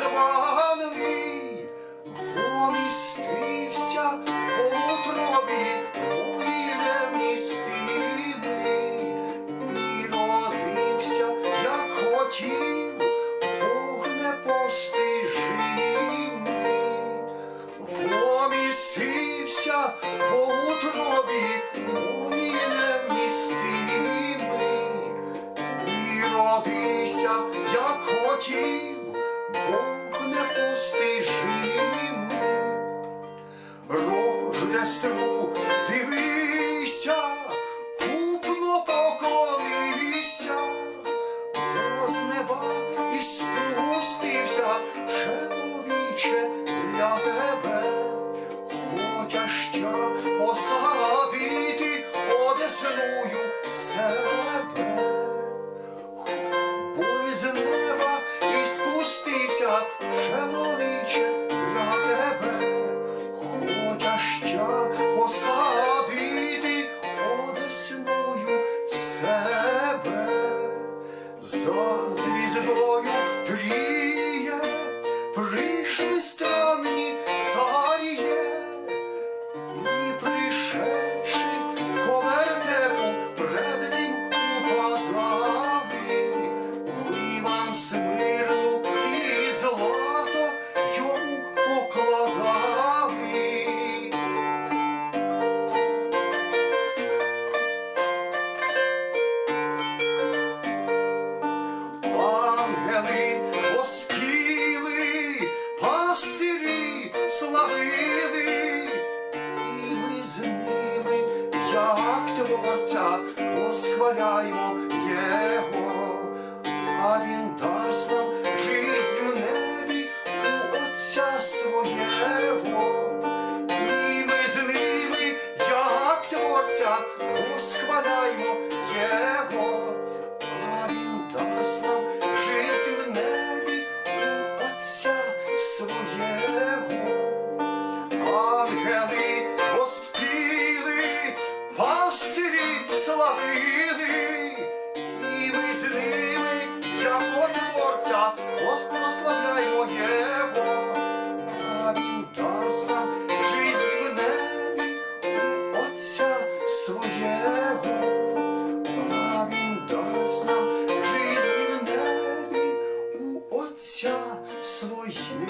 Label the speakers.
Speaker 1: зранений, вомістився в утробі, у невмістимий, і родився, як хотів, Бог не постижимий, вомістився в утробі, у невмістимий, і родився, як хотів непостижимий. Рождеству дивися, купно поклонися, бо з неба і спустився чоловіче для тебе, хоча ще посадити одесною себе, бо із чоловіче для тебе, хоча посадити одесною себе. За звіздою тріє, прийшли странні царіє, і творця, восхваляємо Його, а Він дасть нам жизнь в небі у Отця своєго. І ми з ними, як творця, восхваляємо Його, а Він дасть нам жизнь в небі у Отця своєго. Славили, і ми з ними, як творця, от прославляймо Його, а Він дасть нам жизнь в небі у Отця своєго, а Він дасть нам жизнь в небі у Отця своєго.